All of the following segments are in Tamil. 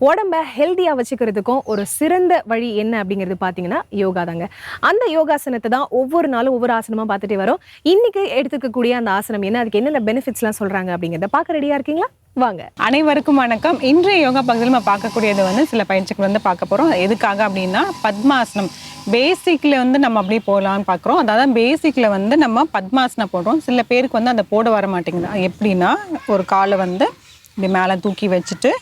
உடம்ப ஹெல்த்தியாக வச்சுக்கிறதுக்கும் ஒரு சிறந்த வழி என்ன அப்படிங்கிறது பார்த்தீங்கன்னா யோகா தாங்க. அந்த யோகாசனத்தை தான் ஒவ்வொரு நாளும் ஒவ்வொரு ஆசனமாக பார்த்துட்டே வரோம். இன்றைக்கி எடுத்துக்கக்கூடிய அந்த ஆசனம் என்ன? அதுக்கு என்னென்ன பெனிஃபிட்ஸ்லாம் சொல்கிறாங்க அப்படிங்கிறத பார்க்க ரெடியாக இருக்கீங்களா? வாங்க. அனைவருக்கும் வணக்கம். இன்றைய யோகா பகுதியில் நம்ம பார்க்கக்கூடியது வந்து சில பயிற்சிகள் வந்து பார்க்க போகிறோம் எதுக்காக அப்படின்னா பத்மாசனம். பேசிக்கில் வந்து நம்ம அப்படி போகலான்னு பார்க்குறோம். அதாவது பேசிக்கில் வந்து நம்ம பத்மாசனம் போடுறோம். சில பேருக்கு வந்து அந்த போட வர மாட்டேங்குது. எப்படின்னா ஒரு காலை வந்து இப்படி மேலே தூக்கி வச்சுட்டு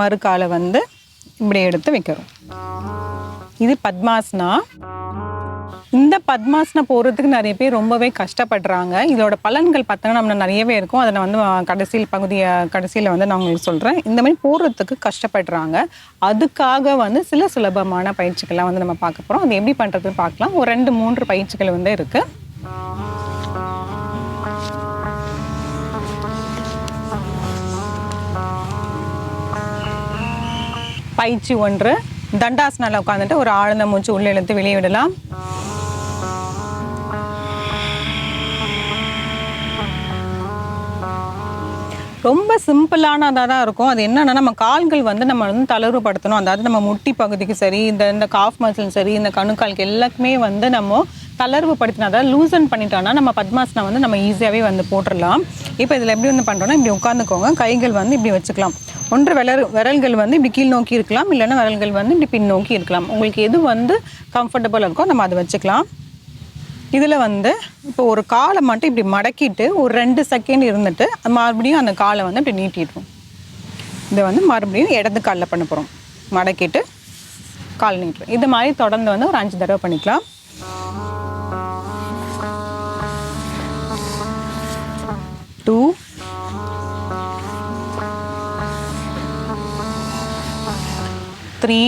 மறு வந்து இப்படி எடுத்து வைக்கிறோம். இது பத்மாசனா? இந்த பத்மாசனம் போடுறதுக்கு நிறைய பேர் ரொம்பவே கஷ்டப்படுறாங்க. இதோட பலன்கள் பார்த்தோன்னா நம்ம நிறையவே இருக்கும். அதை நான் வந்து கடைசியில் பகுதியை கடைசியில் வந்து நான் உங்களுக்கு சொல்கிறேன் இந்த மாதிரி போடுறதுக்கு கஷ்டப்படுறாங்க. அதுக்காக வந்து சில சுலபமான பயிற்சிகள்லாம் வந்து நம்ம பார்க்க போகிறோம் அது எப்படி பண்ணுறதுன்னு பார்க்கலாம். ஒரு ரெண்டு மூன்று பயிற்சிகள் வந்து இருக்குது பயிற்சி ஒன்று. தண்டாசனால உட்காந்துட்டு ஒரு ஆழ்ந்த மூச்சு உள்ளே இழுத்து வெளியே விடலாம். ரொம்ப சிம்பிளானதாக தான் இருக்கும். அது என்னென்னா நம்ம கால்கள் வந்து நம்ம வந்து தளர்வுபடுத்தணும். அதாவது நம்ம முட்டி பகுதிக்கு சரி இந்த இந்த காஃப் மசில் சரி இந்த கணுக்கால்க்கு எல்லாத்துக்குமே வந்து நம்ம தளர்வுபடுத்தினா அதாவது லூசன் பண்ணிட்டோம்னா நம்ம பத்மாசனம் வந்து நம்ம ஈஸியாகவே வந்து போட்டுடலாம். இப்போ இதில் எப்படி வந்து பண்ணுறோன்னா இப்படி உட்காந்துக்கோங்க கைகள் வந்து இப்படி வச்சுக்கலாம். ஒன்று விரல் விரல்கள் வந்து இப்படி கீழ் நோக்கி இருக்கலாம். இல்லைன்னா விரல்கள் வந்து இப்படி பின் நோக்கி இருக்கலாம். உங்களுக்கு எது வந்து கம்ஃபர்டபுளாக இருக்கோ நம்ம அதை வச்சுக்கலாம். இதில் வந்து இப்போ ஒரு காலை மட்டும் இப்படி மடக்கிட்டு ஒரு ரெண்டு செகண்ட் இருந்துட்டு மறுபடியும் அந்த காலை வந்து இப்படி நீட்டிடுவோம். இதை வந்து மறுபடியும் இடது காலில் பண்ண போகிறோம் மடக்கிட்டு கால் நீட்டுறோம். இது மாதிரி தொடர்ந்து வந்து ஒரு அஞ்சு தடவை பண்ணிக்கலாம். டூ த்ரீ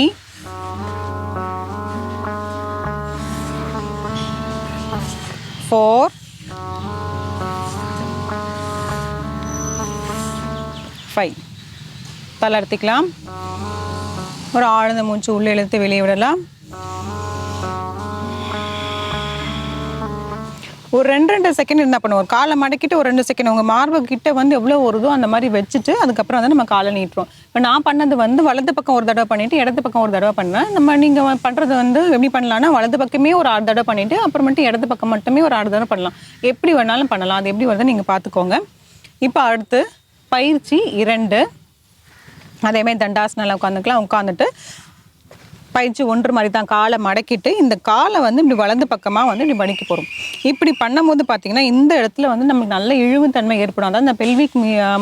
ஃபோர் ஃபைவ் தளர்த்திக்கலாம் ஒரு ஆழ்ந்த மூச்சு உள்ளே இழுத்து வெளியே விடலாம். ஒரு ரெண்டு ரெண்டு செகண்ட் என்ன பண்ணுவோம். காலை மடக்கிட்டு ஒரு ரெண்டு செகண்ட் உங்கள் மார்பு கிட்ட வந்து எவ்வளோ வருதோ அந்த மாதிரி வச்சுட்டு அதுக்கப்புறம் வந்து நம்ம காலை நீட்டுறோம். இப்போ நான் பண்ணது வந்து வலது பக்கம் ஒரு தடவை பண்ணிவிட்டு இடது பக்கம் ஒரு தடவை பண்ணுவேன். நம்ம நீங்கள் பண்ணுறது வந்து எப்படி பண்ணலாம்னா வலது பக்கமே ஒரு ஆறு தடவை பண்ணிவிட்டு அப்புறமேட்டு இடது பக்கம் மட்டுமே ஒரு ஆறு தடவை பண்ணலாம். எப்படி வேணாலும் பண்ணலாம். அது எப்படி வருதுன்னு நீங்கள் பார்த்துக்கோங்க இப்போ அடுத்து பயிற்சி இரண்டு. அதேமாதிரி தண்டாசனில் உட்காந்துக்கலாம் உட்காந்துட்டு பயிற்சி ஒன்று மாதிரி தான் காலை மடக்கிட்டு இந்த காலை வந்து இப்படி வலது பக்கமாக வந்து இப்படி மடிக்க போகிறோம் இப்படி பண்ணும்போது பார்த்தீங்கன்னா இந்த இடத்துல வந்து நமக்கு நல்ல இழிவுத்தன்மை ஏற்படும். அதாவது இந்த பெல்விக்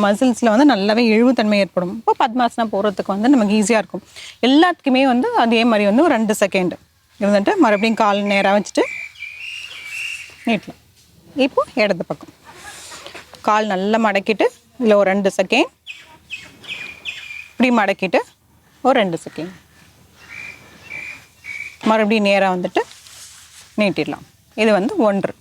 மசில்ஸில் வந்து நல்லாவே இழிவுத்தன்மை ஏற்படும். இப்போ பத்மாசனம் போகிறதுக்கு வந்து நமக்கு ஈஸியாக இருக்கும். எல்லாத்துக்குமே வந்து அதே மாதிரி வந்து ஒரு ரெண்டு செகண்டு இருந்துட்டு மறுபடியும் கால் நேராக வச்சுட்டு நீட்டலாம். இப்போ இடது பக்கம். கால் நல்லா மடக்கிட்டு இல்லை ஒரு ரெண்டு செகண்ட் இப்படி மடக்கிட்டு ஒரு ரெண்டு செகண்ட் மறுபடியும் நேராக வந்துட்டு நீட்டிடலாம். இது வந்து ஒன்று.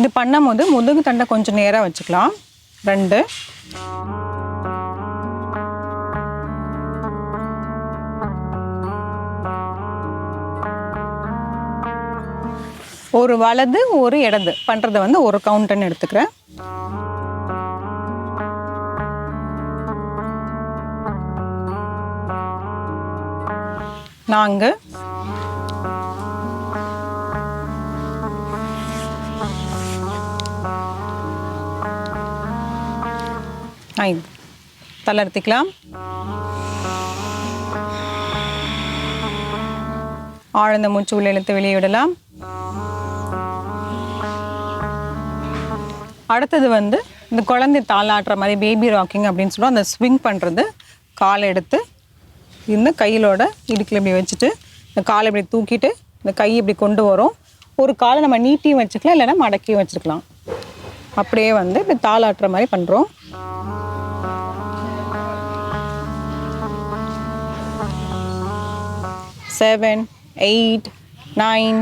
இது பண்ணும்போது முதுகு தண்டை கொஞ்சம் நேராக வச்சுக்கலாம். ரெண்டு. ஒரு வலது ஒரு இடது. பண்ணுறத வந்து ஒரு கவுண்ட்னு எடுத்துக்கிறேன். நான்கு. ஐந்து. தளர்த்திக்கலாம் ஆழ்ந்த மூச்சு உள்ள இழுத்து வெளியே விடலாம். அடுத்தது வந்து இந்த குழந்தை தாளாட்டுற மாதிரி பேபி ராக்கிங் அப்படின்னு சொல்லுவோம் அந்த ஸ்விங் பண்ணுறது காலை எடுத்து இந்த கையிலோட இடுக்கில் இப்படி வச்சுட்டு இந்த காலை இப்படி தூக்கிட்டு இந்த கை இப்படி கொண்டு வரும். ஒரு காலை நம்ம நீட்டியும் வச்சுக்கலாம் இல்லைன்னா மடக்கியும் வச்சுருக்கலாம் அப்படியே வந்து இப்படி தாளாட்டுற மாதிரி பண்ணுறோம் செவன் எயிட் நைன்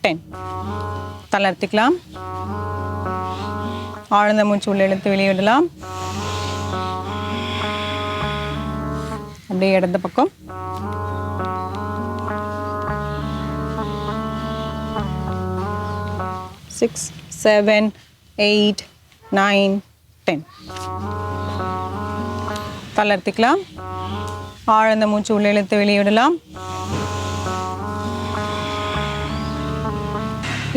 டென் தளர்த்திக்கலாம் ஆழ்ந்த மூச்சு உள்ள இழுத்து வெளியிடலாம். அப்படியே இடது பக்கம். Six seven eight nine ten தளர்த்திக்கலாம். ஆழ்ந்த மூச்சு உள்ள இழுத்து வெளியே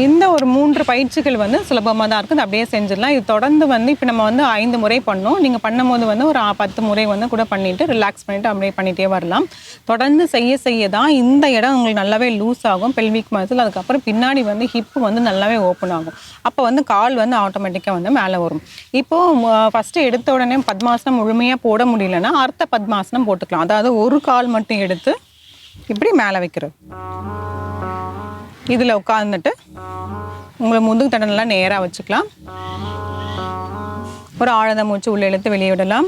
இந்த ஒரு மூன்று பயிற்சிகள் வந்து சுலபமாக தான் இருக்குது. அப்படியே செஞ்சிடலாம். இது தொடர்ந்து வந்து இப்போ நம்ம வந்து ஐந்து முறை பண்ணோம். நீங்கள் பண்ணும்போது வந்து ஒரு பத்து முறை வந்து கூட பண்ணிவிட்டு ரிலாக்ஸ் பண்ணிவிட்டு அப்படியே பண்ணிகிட்டே வரலாம். தொடர்ந்து செய்ய செய்ய தான் இந்த இடம் உங்களுக்கு நல்லாவே லூஸ் ஆகும். பெல்விக் மசில் அதுக்கப்புறம் பின்னாடி வந்து ஹிப் வந்து நல்லாவே ஓப்பன் ஆகும். அப்போ வந்து கால் வந்து ஆட்டோமேட்டிக்காக வந்து மேலே வரும். இப்போது ஃபஸ்ட்டு எடுத்த உடனே பத்மாசனம் முழுமையாக போட முடியலன்னா அர்த்த பத்மாசனம் போட்டுக்கலாம். அதாவது ஒரு கால் மட்டும் எடுத்து இப்படி மேலே வைக்கிறது. இதில் உட்காந்துட்டு உங்களை முதுகு தண்டனெல்லாம் நேராக வச்சுக்கலாம். ஒரு ஆழந்த மூச்சு உள்ளே இழுத்து வெளியே விடலாம்.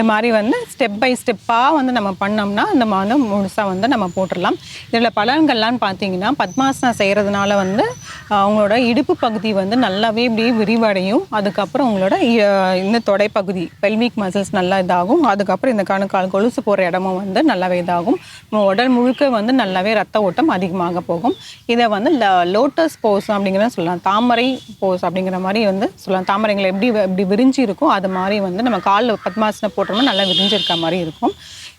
இந்த மாதிரி வந்து ஸ்டெப் பை ஸ்டெப்பாக வந்து நம்ம பண்ணோம்னா இந்த வந்து முழுசாக வந்து நம்ம போட்டுடலாம். இதில் பலன்கள்லாம் பார்த்தீங்கன்னா பத்மாசனம் செய்கிறதுனால வந்து அவங்களோட இடுப்பு பகுதி வந்து நல்லாவே இப்படியே விரிவடையும். அதுக்கப்புறம் உங்களோட இந்த தொடைப்பகுதி பெல்விக் மசில்ஸ் நல்லா இதாகும். அதுக்கப்புறம் இந்த கணுக்கால் கொலுசு போகிற இடமும் வந்து நல்லாவே இதாகும். உடல் முழுக்க வந்து நல்லாவே ரத்த ஓட்டம் அதிகமாக போகும். இதை வந்து லோட்டஸ் போஸ் அப்படிங்கிறத சொல்லலாம். தாமரை போஸ் அப்படிங்கிற மாதிரி வந்து சொல்லலாம். தாமரைங்களை எப்படி எப்படி விரிஞ்சு இருக்கோ அது மாதிரி வந்து நம்ம காலில் பத்மாசனம் போட்டோம்னா நல்லா விரிஞ்சிருக்க மாதிரி இருக்கும்.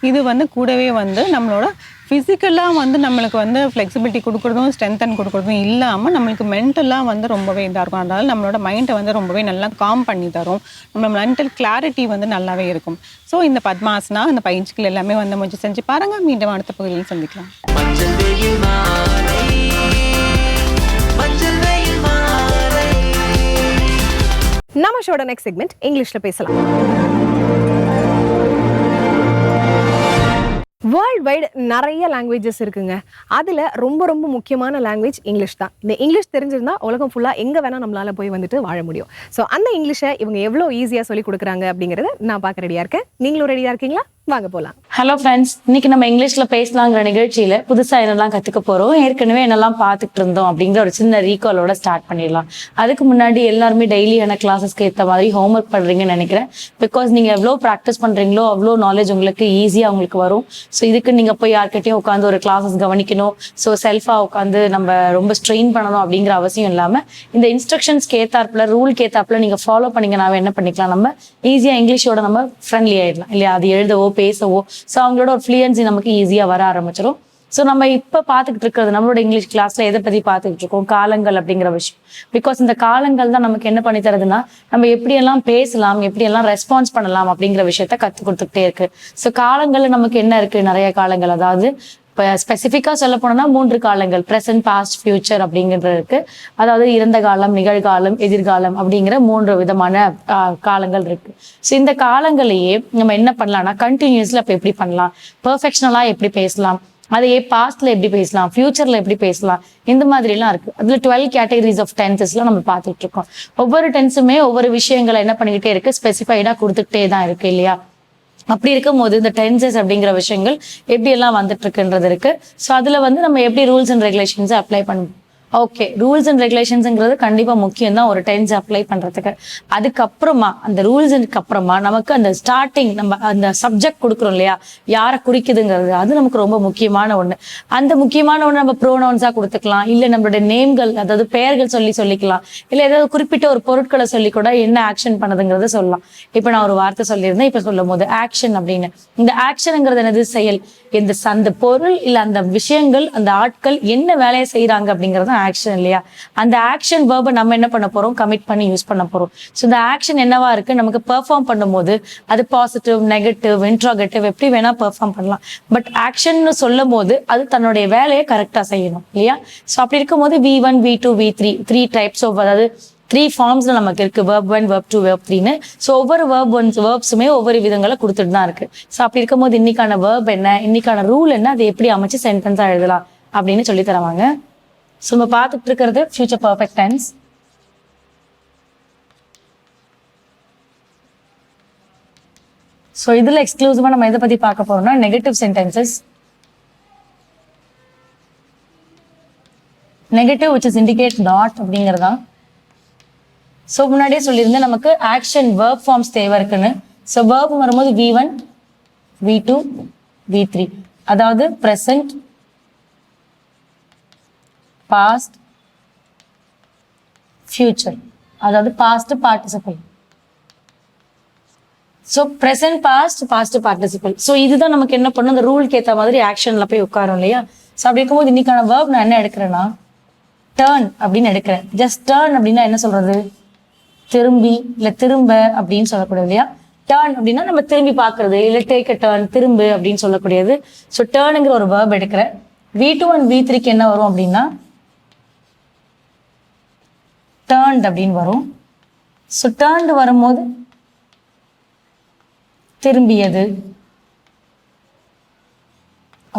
இது வந்து கூடவே வந்து நம்மளோட ஃபிசிக்கலாக வந்து நம்மளுக்கு வந்து ஃப்ளெக்சிபிலிட்டி கொடுக்குறதும் ஸ்ட்ரென்தன் கொடுக்குறதும் இல்லாமல் நம்மளுக்கு மென்டலாக வந்து ரொம்பவே இதாக இருக்கும். அதனால் நம்மளோட மைண்டை வந்து ரொம்பவே நல்லா காம் பண்ணி தரும். நம்ம மென்டல் கிளாரிட்டி வந்து நல்லாவே இருக்கும். ஸோ இந்த பத்மாசனா இந்த பயிற்சிகள் எல்லாமே வந்து முயற்சி செஞ்சு பாருங்கள் மீண்டும் அடுத்த பகுதியில் சந்திக்கலாம். நம்ம ஷோட நெக்ஸ்ட் செக்மெண்ட் இங்கிலீஷில் பேசலாம். வேர்ல்ட் வைடு நிறைய லாங்குவேஜஸ் இருக்குங்க. அதில் ரொம்ப ரொம்ப முக்கியமான லாங்குவேஜ் இங்கிலீஷ் தான். இந்த இங்கிலீஷ் தெரிஞ்சிருந்தா உலகம் ஃபுல்லாக எங்கே வேணால் நம்மளால போய் வந்துட்டு வாழ முடியும். ஸோ அந்த இங்கிலீஷை இவங்க எவ்வளோ ஈஸியாக சொல்லி கொடுக்குறாங்க அப்படிங்கிறத நான் பார்க்க ரெடியாக இருக்கேன். நீங்களும் ரெடியாக இருக்கீங்களா? வாங்க போகலாம் ஹலோ ஃப்ரெண்ட்ஸ் இன்னைக்கு நம்ம இங்கிலீஷ்ல பேசலாங்கிற நிகழ்ச்சியில புதுசா என்னெல்லாம் கத்துக்க போறோம் ஏற்கனவே என்னெல்லாம் பார்த்துட்டு இருந்தோம் அப்படிங்கிற ஒரு சின்ன ரீகாலோட ஸ்டார்ட் பண்ணிடலாம். அதுக்கு முன்னாடி எல்லாருமே டெய்லியான கிளாஸஸ்க்கு ஏற்ற மாதிரி ஹோம் ஒர்க் பண்றீங்கன்னு நினைக்கிறேன். பிகாஸ் நீங்க எவ்வளோ ப்ராக்டிஸ் பண்றீங்களோ அவ்வளோ நாலேஜ் உங்களுக்கு ஈஸியா உங்களுக்கு வரும். ஸோ இதுக்கு நீங்க போய் யார்கிட்டயும் உட்காந்து ஒரு கிளாஸஸ் கவனிக்கணும். ஸோ செல்ஃபா உட்காந்து நம்ம ரொம்ப ஸ்ட்ரெயின் பண்ணணும் அப்படிங்கிற அவசியம் இல்லாம இந்த இன்ஸ்ட்ரக்ஷன்ஸ்க்கு ஏத்தாப்புல ரூல்க்கு ஏத்தாப்புல நீங்க ஃபாலோ பண்ணீங்கன்னாவே என்ன பண்ணிக்கலாம் நம்ம ஈஸியா இங்கிலீஷோட நம்ம ஃப்ரெண்ட்லி ஆயிடலாம். இல்லையா? அது எழுதவோ பேசவோ. ஸோ அவங்களோட ஒரு ஃப்ளூயன்சி நமக்கு ஈஸியா வர ஆரம்பிச்சிடும் ஸோ நம்ம இப்போ பார்த்துக்கிட்டு இருக்கிறது நம்மளோட இங்கிலீஷ் கிளாஸ்ல எதை பத்தி பார்த்துக்கிட்டு இருக்கோம்? காலங்கள் அப்படிங்கிற விஷயம். பிகாஸ் இந்த காலங்கள் தான் நமக்கு என்ன பண்ணி தருதுன்னா நம்ம எப்படியெல்லாம் பேசலாம் எப்படியெல்லாம் ரெஸ்பான்ஸ் பண்ணலாம் அப்படிங்கிற விஷயத்த கற்றுக் கொடுத்துக்கிட்டே இருக்கு. ஸோ காலங்கள்ல நமக்கு என்ன இருக்கு? நிறைய காலங்கள். அதாவது இப்போ ஸ்பெசிஃபிக்காக சொல்ல போனோம்னா மூன்று காலங்கள் ப்ரெசன்ட் பாஸ்ட் ஃபியூச்சர் அப்படிங்கிறது இருக்கு. அதாவது இறந்த காலம் நிகழ்காலம் எதிர்காலம் அப்படிங்கிற மூன்று விதமான காலங்கள் இருக்கு. ஸோ இந்த காலங்களையே நம்ம என்ன பண்ணலாம்னா கண்டினியூஸ்ல அப்போ எப்படி பண்ணலாம்? பர்ஃபெக்ஷனலாக எப்படி பேசலாம்? அதையே பாஸ்ட்ல எப்படி பேசலாம்? ஃபியூச்சர்ல எப்படி பேசலாம்? இந்த மாதிரி எல்லாம் இருக்கு. அதுல டுவெல் கேட்டகரிஸ் ஆஃப் டென்சஸ்ல நம்ம பார்த்துட்டு இருக்கோம். ஒவ்வொரு டென்ஸுமே ஒவ்வொரு விஷயங்களை என்ன பண்ணிக்கிட்டே இருக்கு? ஸ்பெசிஃபைடா கொடுத்துக்கிட்டே தான் இருக்கு இல்லையா? அப்படி இருக்கும்போது இந்த டென்சஸ் அப்படிங்கிற விஷயங்கள் எப்படி எல்லாம் வந்துட்டு இருக்குன்றது இருக்கு. ஸோ அதுல வந்து நம்ம எப்படி ரூல்ஸ் அண்ட் ரெகுலேஷன்ஸை அப்ளை பண்ணுவோம் ஓகே ரூல்ஸ் அண்ட் ரெகுலேஷன்ஸ்ங்கிறது கண்டிப்பா முக்கியம் தான் ஒரு டென்ஸ் அப்ளை பண்றதுக்கு. அதுக்கப்புறமா அந்த ரூல்ஸுக்கு அப்புறமா நமக்கு அந்த ஸ்டார்டிங் நம்ம அந்த சப்ஜெக்ட் கொடுக்குறோம் இல்லையா? யாரை குறிக்குதுங்கிறது அது நமக்கு ரொம்ப முக்கியமான ஒண்ணு. அந்த முக்கியமான ஒண்ணு நம்ம ப்ரோனவுன்ஸா கொடுத்துக்கலாம். இல்ல நம்மளுடைய நேம்கள் அதாவது பெயர்கள் சொல்லி சொல்லிக்கலாம். இல்ல ஏதாவது குறிப்பிட்ட ஒரு பொருட்களை சொல்லி கூட என்ன ஆக்ஷன் பண்ணுதுங்கிறத சொல்லலாம். இப்ப நான் ஒரு வார்த்தை சொல்லியிருந்தேன். இப்ப சொல்லும் போது ஆக்ஷன் அப்படின்னு. இந்த ஆக்ஷனுங்கிறது என்னது? செயல். இந்த அந்த பொருள் இல்ல அந்த விஷயங்கள் அந்த ஆட்கள் என்ன வேலையை செய்யறாங்க அப்படிங்கறது ஆக்ஷன் இல்லையா? அந்த ஆக்ஷன் வேர்பை நம்ம என்ன பண்ண போறோம்? கமிட் பண்ணி யூஸ் பண்ண போறோம். ஸோ இந்த ஆக்ஷன் என்னவா இருக்கு? நமக்கு பெர்ஃபார்ம் பண்ணும்போது அது பாசிட்டிவ் நெகட்டிவ் இன்ட்ராகட்டிவ் எப்படி வேணா பெர்ஃபார்ம் பண்ணலாம். பட் ஆக்ஷன்னு சொல்லும் போது அது தன்னுடைய வேலையை கரெக்டா செய்யணும் இல்லையா? ஸோ அப்படி இருக்கும்போது V one V two V three three types of அதாவது த்ரீ ஃபார்ம்ஸில் நமக்கு இருக்குது verb one verb two verb த்ரீன்னு ஸோ ஒவ்வொரு வேர்ப் ஒன்ஸ் வேர்ப்ஸுமே ஒவ்வொரு விதங்களை கொடுத்துட்டு தான் இருக்குது ஸோ அப்படி இருக்கும்போது இன்னைக்கான வேர்ப் என்ன? இன்னைக்கான ரூல் என்ன? அதை எப்படி அமைச்சு சென்டென்ஸாக எழுதலாம்? அப்படின்னு சொல்லி தருவாங்க. ஸோ நம்ம பார்த்துட்டு இருக்கிறது ஃபியூச்சர் பர்ஃபெக்ட் டென்ஸ் ஸோ இதில் எக்ஸ்க்ளூசிவாக நம்ம எதை பற்றி பார்க்க போகிறோம்னா negative sentences negative which is indicate not அப்படிங்கிறது தான் ஸோ முன்னாடியே சொல்லியிருந்தேன் நமக்கு ஆக்ஷன் வேர்ப் ஃபார்ம்ஸ் தேவை இருக்குன்னு ஸோ வேர்ப் வரும்போது V one V two V three அதாவது ப்ரெசன்ட் பாஸ்ட் ஃபியூச்சர் அதாவது past participle so present past past participle so இதுதான் நமக்கு என்ன பண்ணும்? அந்த ரூலுக்கு ஏற்ற மாதிரி ஆக்ஷனில் போய் உட்காரும் இல்லையா? ஸோ அப்படி இருக்கும்போது இன்னைக்கான வேர்ப் நான் என்ன எடுக்கிறேன்னா டேர்ன் அப்படின்னு எடுக்கிறேன். ஜஸ்ட் டேர்ன் அப்படின்னா என்ன சொல்றது? திரும்பி இல்லை திரும்ப அப்படின்னு சொல்லக்கூடாது இல்லையா? டேர்ன் அப்படின்னா நம்ம திரும்பி பார்க்கறது. இல்லை டேக் அ டேர்ன் திரும்பு அப்படின்னு சொல்லக்கூடியது. ஸோ டேர்னுங்கிற ஒரு வேர்ப் எடுக்கிறேன் வி டூ அண்ட் வி த்ரீக்கு என்ன வரும் அப்படின்னா? டேர்ன்ட் அப்படின்னு வரும். ஸோ டேர்ன்டு வரும்போது திரும்பியது.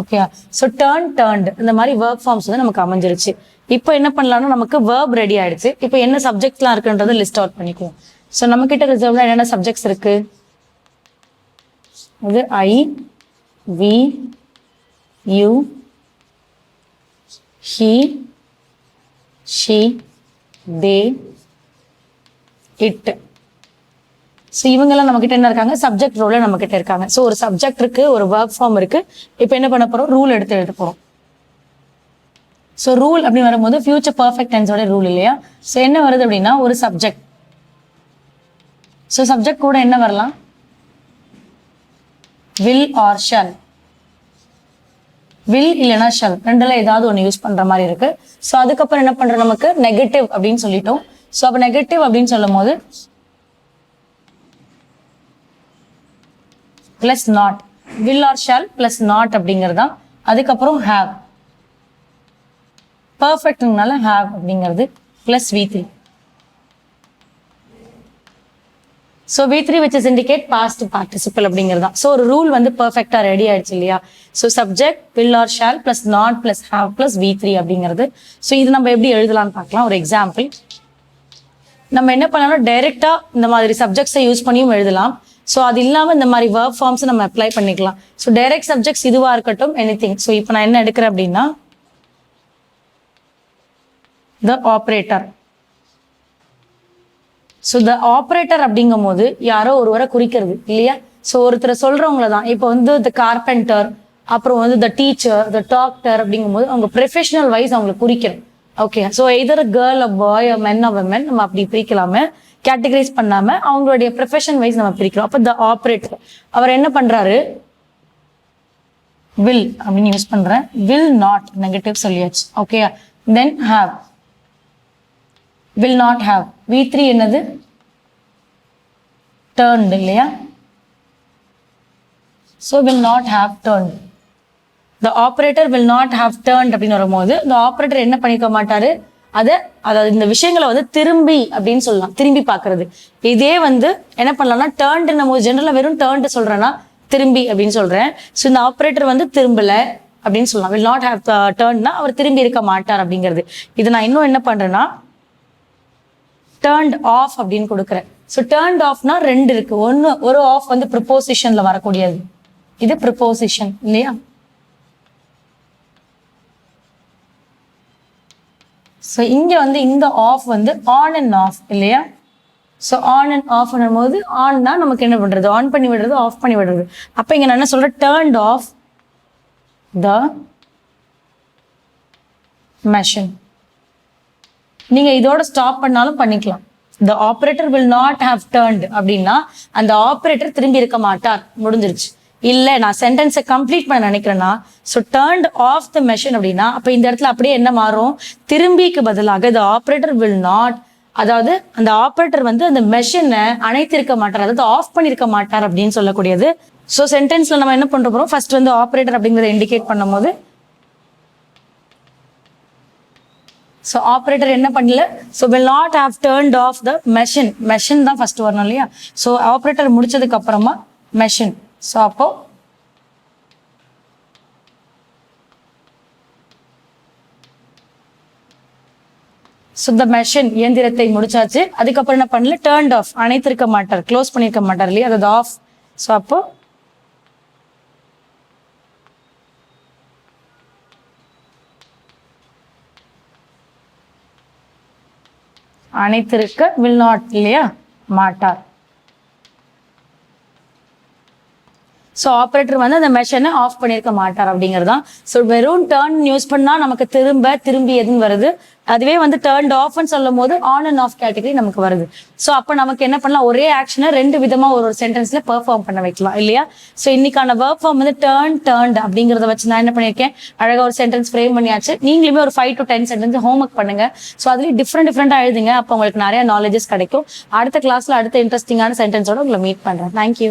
ஓகே ஸோ டேர்ன் டேர்ன்டு இந்த மாதிரி ஒர்க் ஃபார்ம்ஸ் வந்து நமக்கு அமைஞ்சிருச்சு. இப்போ என்ன பண்ணலாம்னா நமக்கு வேர்ப் ரெடி ஆயிடுச்சு. இப்போ என்ன சப்ஜெக்ட்லாம் இருக்குன்றதை லிஸ்ட் அவுட் பண்ணிக்குவோம். ஸோ நம்ம கிட்ட ரிசர்வ்ல என்னென்ன சப்ஜெக்ட்ஸ் இருக்கு? இது I we you he she they it so இவங்கெல்லாம் நம்ம கிட்ட என்ன இருக்காங்க? சப்ஜெக்ட் ரோல நம்ம கிட்ட இருக்காங்க. ஸோ ஒரு சப்ஜெக்ட் இருக்கு ஒரு ஒர்க் ஃபார்ம் இருக்கு. இப்போ என்ன பண்ண போறோம்? ரூல் எடுத்து எழுத போறோம். ஸோ ரூல் அப்படின்னு வரும்போது ஃபியூச்சர் பர்ஃபெக்ட் டென்ஸோட ரூல் இல்லையா? ஸோ என்ன வருது அப்படின்னா ஒரு சப்ஜெக்ட் ஸோ சப்ஜெக்ட் கூட என்ன வரலாம்? வில் ஆர் ஷல் வில் இல்லைன்னா ஷல் ரெண்டுல ஏதாவது ஒன்று யூஸ் பண்ற மாதிரி இருக்கு. ஸோ அதுக்கப்புறம் என்ன பண்றோம் நமக்கு? நெகட்டிவ் அப்படின்னு சொல்லிட்டோம். ஸோ அப்போ நெகட்டிவ் அப்படின்னு சொல்லும் போது plus not will or shall plus not அப்படிங்கிறது தான் அதுக்கப்புறம் ஹாவ் பர்ஃபெக்ட்னால ஹாவ் அப்படிங்கிறது plus V three so V three which is indicate past participle அப்படிங்கிறது தான் ஸோ ஒரு ரூல் வந்து பர்ஃபெக்டாக ரெடி ஆயிடுச்சு இல்லையா? So subject will or shall plus not plus have plus V three அப்படிங்கிறது. ஸோ இது நம்ம எப்படி எழுதலாம்னு பார்க்கலாம். ஒரு எக்ஸாம்பிள் நம்ம என்ன பண்ணலாம் டைரெக்டாக இந்த மாதிரி சப்ஜெக்ட்ஸை யூஸ் பண்ணியும் எழுதலாம். ஸோ அது இல்லாமல் இந்த மாதிரி ஒர்க் ஃபார்ம்ஸ் நம்ம அப்ளை பண்ணிக்கலாம். ஸோ டைரக்ட் சப்ஜெக்ட்ஸ் இதுவாக இருக்கட்டும் எனி திங் ஸோ இப்போ நான் என்ன எடுக்கிறேன் அப்படின்னா the operator so the operator அப்படிங்கும் போது யாரோ ஒருவரை குறிக்கிறது இல்லையா? ஸோ ஒருத்தரை சொல்றவங்கள தான். இப்போ வந்து த கார்பெண்டர் அப்புறம் வந்து த டீச்சர் த டாக்டர் அப்படிங்கும்போது அவங்க ப்ரொஃபஷனல் வைஸ் அவங்களை குறிக்கிறது. Okay so either girl or boy or men or men நம்ம அப்படி பிரிக்கலாமே? கேட்டகரைஸ் பண்ணாம அவங்களுடைய ப்ரொஃபஷன் வைஸ் நம்ம பிரிக்கிறோம். அப்போ த ஆப்ரேட்டர் அவர் என்ன பண்றாரு? வில் அப்படின்னு யூஸ் பண்றேன். வில் நாட் நெகட்டிவ் சொல்லியாச்சு. Okay then have will not have V three என்னது? டேர்ன்டு இல்லையா? So will not have turned the operator will not have turned அப்படின்னு வரும்போது இந்த ஆப்ரேட்டர் என்ன பண்ணிக்க மாட்டாரு? அதை அதாவது இந்த விஷயங்களை வந்து திரும்பி அப்படின்னு சொல்லலாம். திரும்பி பார்க்கறது. இதே வந்து என்ன பண்ணலாம்னா டேர்ன்ட் நம்ம ஜென்ரலாக வெறும் டேர்ன்ட் சொல்றேன்னா திரும்பி அப்படின்னு சொல்றேன். ஸோ இந்த ஆப்ரேட்டர் வந்து திரும்பல அப்படின்னு சொல்லலாம். வில் நாட் ஹாவ் டேர்ன்னா அவர் திரும்பி இருக்க மாட்டார் அப்படிங்கிறது. இது நான் இன்னும் என்ன பண்றேன்னா டேர்ன்ட் ஆஃப் அப்படின்னு கொடுக்குறேன். ஸோ டேர்ன்ட் ஆஃப்னா ரெண்டு இருக்கு. ஒன்று ஒரு ஆஃப் வந்து ப்ரிப்போசிஷன்ல வரக்கூடியது. இது ப்ரிப்போசிஷன் இல்லையா? ஸோ இங்கே வந்து இந்த ஆஃப் வந்து ஆன் அண்ட் ஆஃப் இல்லையா? ஸோ ஆன் அண்ட் ஆஃப் பண்ணும்போது ஆன்னா நமக்கு என்ன பண்ணுறது ஆன் பண்ணி விடுறது ஆஃப் பண்ணி விடுறது. அப்போ இங்கே நான் என்ன சொல்கிறேன் டேர்ன்ட் ஆஃப் த மெஷின் நீங்கள் இதோட ஸ்டாப் பண்ணாலும் பண்ணிக்கலாம். The operator will not have turned அப்படின்னா அந்த ஆப்ரேட்டர் திரும்பி இருக்க மாட்டார். முடிஞ்சிருச்சு. இல்லை நான் சென்டென்ஸை கம்ப்ளீட் பண்ண நினைக்கிறேன்னா so turned off the machine அப்படின்னா அப்போ இந்த இடத்துல அப்படியே என்ன மாறும்? திரும்பிக்கு பதிலாக த ஆப்ரேட்டர் வில் நாட் அதாவது அந்த ஆப்ரேட்டர் வந்து அந்த மெஷினை அணைத்திருக்க மாட்டார் அதாவது ஆஃப் பண்ணியிருக்க மாட்டார் அப்படின்னு சொல்லக்கூடியது. ஸோ சென்டென்ஸில் நம்ம என்ன பண்ணுற போகிறோம் ஃபர்ஸ்ட் வந்து ஆப்ரேட்டர் அப்படிங்கிறத இண்டிகேட் பண்ணும்போது ஸோ ஆப்ரேட்டர் என்ன பண்ணல? So will not have turned off the machine machine தான் ஃபர்ஸ்ட் வரணும் இல்லையா? ஸோ ஆப்ரேட்டர் முடிச்சதுக்கு அப்புறமா மெஷின் ஸோ அப்போது ஸோ மெஷின் இயந்திரத்தை முடிச்சாச்சு. அதுக்கப்புறம் என்ன பண்ணல? டேர்ன்ட் ஆஃப் அணைத்திருக்க மாட்டார். க்ளோஸ் பண்ணியிருக்க மாட்டார் இல்லையா? அது ஆஃப் ஸோ அப்போ அனைத்திருக்க வில் நாட் இல்லையா? மாட்டார். ஸோ ஆப்ரேட்டர் வந்து அந்த மெஷினை ஆஃப் பண்ணியிருக்க மாட்டார் அப்படிங்கிறது தான் ஸோ வெறும் டேர்ன் யூஸ் பண்ணால் நமக்கு திரும்ப திரும்பி எதுன்னு வருது. அதுவே வந்து டேர்ன் ஆஃப்னு சொல்லும் போது ஆன் அண்ட் ஆஃப் கேட்டகரி நமக்கு வருது. ஸோ அப்போ நமக்கு என்ன பண்ணலாம்? ஒரே ஆக்ஷனை ரெண்டு விதமாக ஒரு ஒரு சென்டென்ஸ்ல பெர்ஃபார்ம் பண்ண வைக்கலாம் இல்லையா? ஸோ இன்னைக்கான ஒர்க் ஃபார்ம் வந்து டேர்ன் டேர்ன்ட் அப்படிங்கிறத வச்சு நான் என்ன பண்ணியிருக்கேன்? அழகாக ஒரு சென்டென்ஸ் ஃப்ரேம் பண்ணியாச்சு. நீங்களுமே ஒரு five to ten sentence home work பண்ணுங்க. ஸோ அதுலேயும் டிஃப்ரெண்ட் டிஃப்ரெண்டாக எழுதுங்க. அப்போ உங்களுக்கு நிறைய நாலேஜஸ் கிடைக்கும். அடுத்த கிளாஸ்ல அடுத்த இன்ட்ரெஸ்டிங்கான சென்டென்ஸோட உங்களை மீட் பண்ணுறேன் தேங்க்யூ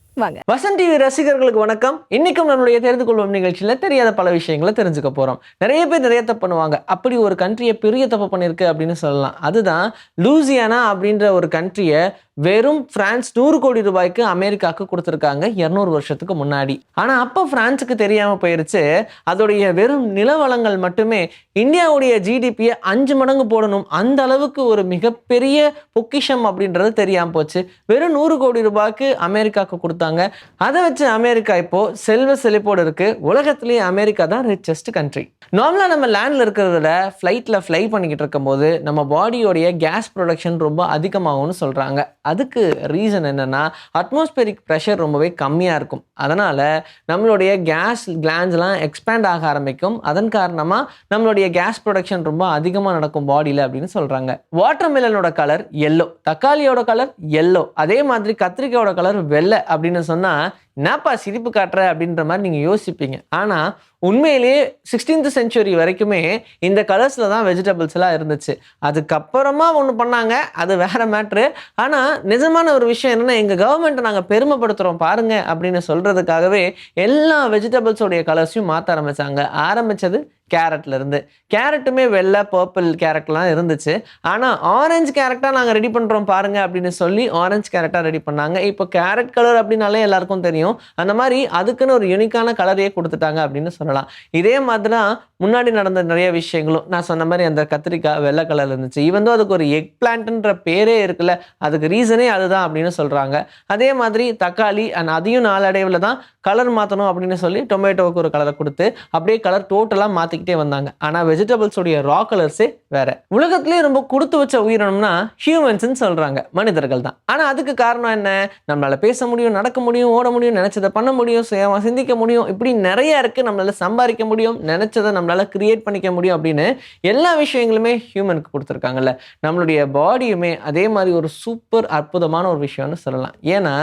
வாங்க. வசன் டிவி ரசிகர்களுக்கு வணக்கம். இன்னைக்கும் நம்மளுடைய தெரிந்து கொள்வோம் நிகழ்ச்சியில தெரியாத பல விஷயங்களை தெரிஞ்சுக்க போறோம். நிறைய பேர் நிறைய தப்பு பண்ணுவாங்க. அப்படி ஒரு கண்ட்ரியை பெரிய தப்பு பண்ணிருக்கு அப்படின்னு சொல்லலாம். அதுதான் லூசியானா அப்படின்ற ஒரு கண்ட்ரியை வெறும் பிரான்ஸ் நூறு கோடி ரூபாய்க்கு அமெரிக்காவுக்கு கொடுத்துருக்காங்க இருநூறு வருஷத்துக்கு முன்னாடி. ஆனா அப்போ பிரான்ஸுக்கு தெரியாம போயிருச்சு. அதோடைய வெறும் நிலவளங்கள் மட்டுமே இந்தியாவுடைய ஜிடிபியை அஞ்சு மடங்கு போடணும். அந்த அளவுக்கு ஒரு மிகப்பெரிய பொக்கிஷம் அப்படின்றது தெரியாமல் போச்சு. வெறும் நூறு கோடி ரூபாய்க்கு அமெரிக்காவுக்கு கொடுத்து கொடுத்தாங்க. அதை வச்சு அமெரிக்கா இப்போ செல்வ செழிப்போடு இருக்கு. உலகத்திலேயே அமெரிக்கா தான் ரிச்சஸ்ட் கண்ட்ரி நார்மலாக நம்ம லேண்டில் இருக்கிறதுல ஃப்ளைட்டில் ஃப்ளை பண்ணிக்கிட்டு இருக்கும்போது நம்ம பாடியோடைய கேஸ் ப்ரொடக்ஷன் ரொம்ப அதிகமாகும்னு சொல்கிறாங்க அதுக்கு ரீசன் என்னென்னா அட்மாஸ்பியரிக் ப்ரெஷர் ரொம்பவே கம்மியாக இருக்கும். அதனால் நம்மளுடைய கேஸ் கிளான்ஸ்லாம் எக்ஸ்பேண்ட் ஆக ஆரம்பிக்கும். அதன் காரணமாக நம்மளுடைய கேஸ் ப்ரொடக்ஷன் ரொம்ப அதிகமாக நடக்கும் பாடியில் அப்படின்னு சொல்கிறாங்க வாட்டர் மெலனோட கலர் எல்லோ தக்காளியோட கலர் எல்லோ அதே மாதிரி கத்திரிக்காயோட கலர் வெள்ளை அப்படின்னு சொன்னால் என்னப்பா சிரிப்பு காட்டுற அப்படின்ற மாதிரி நீங்கள் யோசிப்பீங்க. ஆனால் உண்மையிலேயே சிக்ஸ்டீன்த் செஞ்சுரி வரைக்குமே இந்த கலர்ஸில் தான் வெஜிடபிள்ஸ் எல்லாம் இருந்துச்சு. அதுக்கப்புறமா ஒன்று பண்ணாங்க அது வேற மேட்ரு ஆனால் நிஜமான ஒரு விஷயம் என்னென்னா எங்கள் கவர்மெண்ட்டை நாங்கள் பெருமைப்படுத்துகிறோம் பாருங்க அப்படின்னு சொல்கிறதுக்காகவே எல்லா வெஜிடபிள்ஸோடைய கலர்ஸையும் மாற்ற ஆரம்பித்தாங்க ஆரம்பித்தது கேரட்ல இருந்து. கேரட்டுமே வெள்ளை பர்பிள் கேரட்லாம் இருந்துச்சு. ஆனால் ஆரஞ்சு கேரட்டாக நாங்கள் ரெடி பண்ணுறோம் பாருங்க அப்படின்னு சொல்லி ஆரஞ்சு கேரட்டாக ரெடி பண்ணாங்க. இப்போ கேரட் கலர் அப்படின்னாலே எல்லாருக்கும் தெரியும். அந்த மாதிரி அதுக்குன்னு ஒரு யூனிக்கான கலரையே கொடுத்துட்டாங்க அப்படின்னு சொல்லலாம். இதே மாதிரி தான் முன்னாடி நடந்த நிறைய விஷயங்களும் நான் சொன்ன மாதிரி அந்த கத்திரிக்காய் வெள்ளை கலர் இருந்துச்சு. ஈவன் அதுக்கு ஒரு எக் பிளான்ட்ன்ற பேரே இருக்குல்ல அதுக்கு ரீசனே அதுதான் அப்படின்னு சொல்கிறாங்க அதே மாதிரி தக்காளி அண்ட் அதையும் நாளடைவில் தான் கலர் மாற்றணும் அப்படின்னு சொல்லி டொமேட்டோவுக்கு ஒரு கலரை கொடுத்து அப்படியே கலர் டோட்டலாக மாற்றிக்கிட்டே வந்தாங்க. ஆனால் வெஜிடபிள்ஸுடைய ரா கலர்ஸே வேற. உலகத்துலேயே ரொம்ப கொடுத்து வச்ச உயிரினம்னா ஹியூமன்ஸ்னு சொல்கிறாங்க மனிதர்கள் தான். ஆனால் அதுக்கு காரணம் என்ன? நம்மளால பேச முடியும் நடக்க முடியும் ஓட முடியும் நினச்சதை பண்ண முடியும் சுயமாக சிந்திக்க முடியும். இப்படி நிறைய இருக்குது நம்மளால சம்பாதிக்க முடியும் நினச்சதை நம்மளால கிரியேட் பண்ணிக்க முடியும் அப்படின்னு எல்லா விஷயங்களுமே ஹியூமனுக்கு கொடுத்துருக்காங்கல்ல. நம்மளுடைய பாடியுமே அதே மாதிரி ஒரு சூப்பர் அற்புதமான ஒரு விஷயம்னு சொல்லலாம். ஏன்னா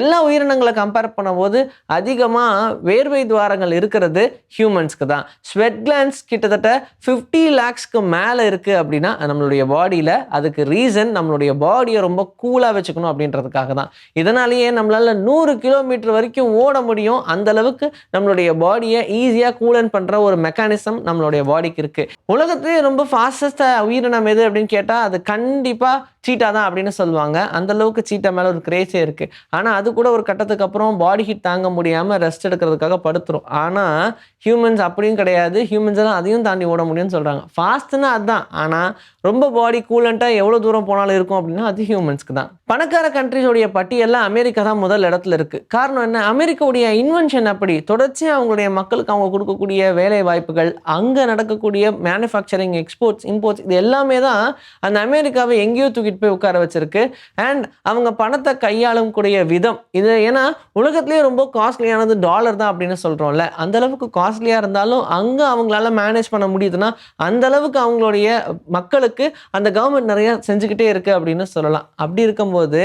எல்லா உயிரினங்களை கம்பேர் பண்ணும்போது அதிகமாக வேர்வை துவாரங்கள் இருக்கிறது ஹியூமன்ஸ்க்கு தான். ஸ்வெட் கிளான்ஸ் கிட்டத்தட்ட ஃபிஃப்டி லேக்ஸ்க்கு மேலே இருக்குது அப்படின்னா நம்மளுடைய பாடியில் அதுக்கு ரீசன் நம்மளுடைய பாடியை ரொம்ப கூலாக வச்சுக்கணும் அப்படின்றதுக்காக தான். இதனாலேயே நம்மளால நூறு கிலோமீட்டர் வரைக்கும் ஓட முடியும். அந்த அளவுக்கு நம்மளுடைய பாடியை ஈஸியாக கூலன் பண்ணுற ஒரு மெக்கானிசம் நம்மளுடைய பாடிக்கு இருக்குது உலகத்துலேயே ரொம்ப ஃபாஸ்டஸ்ட்டாக உயிரினம் எது அப்படின்னு கேட்டால் அது கண்டிப்பாக சீட்டா தான் அப்படின்னு சொல்லுவாங்க. அந்த அளவுக்கு சீட்டா மேலே ஒரு கிரேஸே இருக்குது ஆனால் அது கூட ஒரு கட்டத்துக்கு அப்புறம் பாடி ஹீட் தாங்க முடியாமல் ரெஸ்ட் எடுக்கிறதுக்காக படுத்துரும். ஆனால் ஹியூமன்ஸ் அப்படியும் கிடையாது. ஹியூமன்ஸ் எல்லாம் அதையும் தாண்டி ஓட முடியும்னு சொல்கிறாங்க ஃபாஸ்ட்னா அதுதான் ஆனால் ரொம்ப பாடி கூலண்ட்டாக எவ்வளோ தூரம் போனாலும் இருக்கும் அப்படின்னா அது ஹியூமன்ஸ்க்கு தான். பணக்கார கண்ட்ரிஸோடைய பட்டியலில் அமெரிக்கா தான் முதல் இடத்துல இருக்குது காரணம் என்ன? அமெரிக்காவுடைய இன்வென்ஷன் அப்படி. தொடர்ச்சியாக அவங்களுடைய மக்களுக்கு அவங்க கொடுக்கக்கூடிய வேலை வாய்ப்புகள் அங்கே நடக்கக்கூடிய மேனுஃபேக்சரிங் எக்ஸ்போர்ட்ஸ் இம்போர்ட்ஸ் இது எல்லாமே தான் அந்த அமெரிக்காவை எங்கேயோ தூக்கிட்டு போய் உட்கார வச்சிருக்கு. அண்ட் அவங்க பணத்தை கையாளும் கூடிய விதம். இது ஏன்னா உலகத்திலே ரொம்ப காஸ்ட்லியானது டாலர் தான் அப்படின்னு சொல்கிறோம்ல அந்த அளவுக்கு காஸ்ட்லியாக இருந்தாலும் அங்கே அவங்களால மேனேஜ் பண்ண முடியுதுன்னா அந்த அளவுக்கு அவங்களுடைய மக்களுக்கு அந்த கவர்மெண்ட் நிறைய செஞ்சுக்கிட்டே இருக்கு அப்படின்னு சொல்லலாம். அப்படி இருக்கும்போது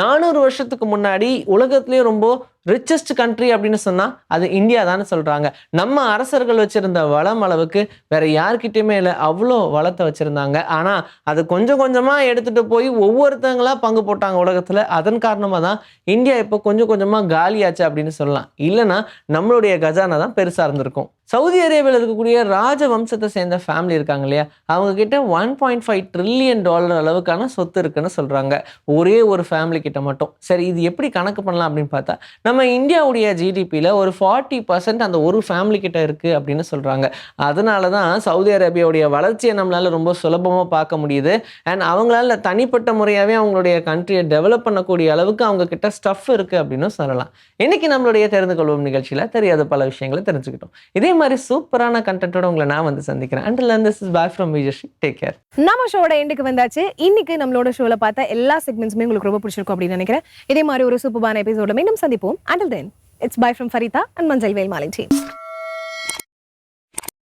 நானூறு வருஷத்துக்கு முன்னாடி உலகத்திலேயே ரொம்ப ரிச்சஸ்ட் கண்ட்ரி அப்படின்னு சொன்னால் அது இந்தியா தானே சொல்கிறாங்க நம்ம அரசர்கள் வச்சுருந்த வளம் அளவுக்கு வேறு யார்கிட்டையுமே இல்லை அவ்வளோ வளத்தை வச்சுருந்தாங்க. ஆனால் அது கொஞ்சம் கொஞ்சமாக எடுத்துகிட்டு போய் ஒவ்வொருத்தங்களாக பங்கு போட்டாங்க உலகத்தில். அதன் காரணமாக தான் இந்தியா இப்போ கொஞ்சம் கொஞ்சமாக காலியாச்சு அப்படின்னு சொல்லலாம். இல்லைன்னா நம்மளுடைய கஜானா தான் பெருசாக இருந்திருக்கும். சவுதி அரேபியாவில் இருக்கக்கூடிய ராஜ வம்சத்தை சேர்ந்த ஃபேமிலி இருக்காங்க இல்லையா? அவங்க கிட்ட one point five trillion dollar அளவுக்கான சொத்து இருக்குன்னு சொல்கிறாங்க ஒரே ஒரு ஃபேமிலி கிட்ட மட்டும். சரி இது எப்படி கணக்கு பண்ணலாம் அப்படின்னு பார்த்தா நம்ம இந்தியாவுடைய ஜிடிபியில் ஒரு ஃபார்ட்டி பர்சன்ட் அந்த ஒரு ஃபேமிலி கிட்ட இருக்குது அப்படின்னு சொல்கிறாங்க அதனால தான் சவுதி அரேபியாவுடைய வளர்ச்சியை நம்மளால் ரொம்ப சுலபமாக பார்க்க முடியுது. அண்ட் அவங்களால தனிப்பட்ட முறையாகவே அவங்களுடைய கண்ட்ரியை டெவலப் பண்ணக்கூடிய அளவுக்கு அவங்க கிட்ட ஸ்டஃப் இருக்குது அப்படின்னு சொல்லலாம். இன்றைக்கி நம்மளுடைய தெரிந்து கொள்வோம் நிகழ்ச்சியில் தெரியாத பல விஷயங்களை தெரிஞ்சுக்கிட்டோம். இதே மாதிரி சூப்பரான கண்டென்ட்டோட உங்களை நான் வந்து சந்திக்கிறேன். And this is back from Vijayashree take care நம்ம ஷோட எண்டுக்கு வந்தாச்சு. இன்னைக்கு நம்மளோட ஷோல பார்த்த எல்லா செக்மெண்ட்ஸுமே உங்களுக்கு ரொம்ப பிடிச்சிருக்கும் அப்படின்னு நினைக்கிறேன். இதே மாதிரி ஒரு சூப்பரான எபிசோட மீண்டும் சந்திப்போம். Until then it's bye from Farida and மஞ்சள் வேல் மாலின்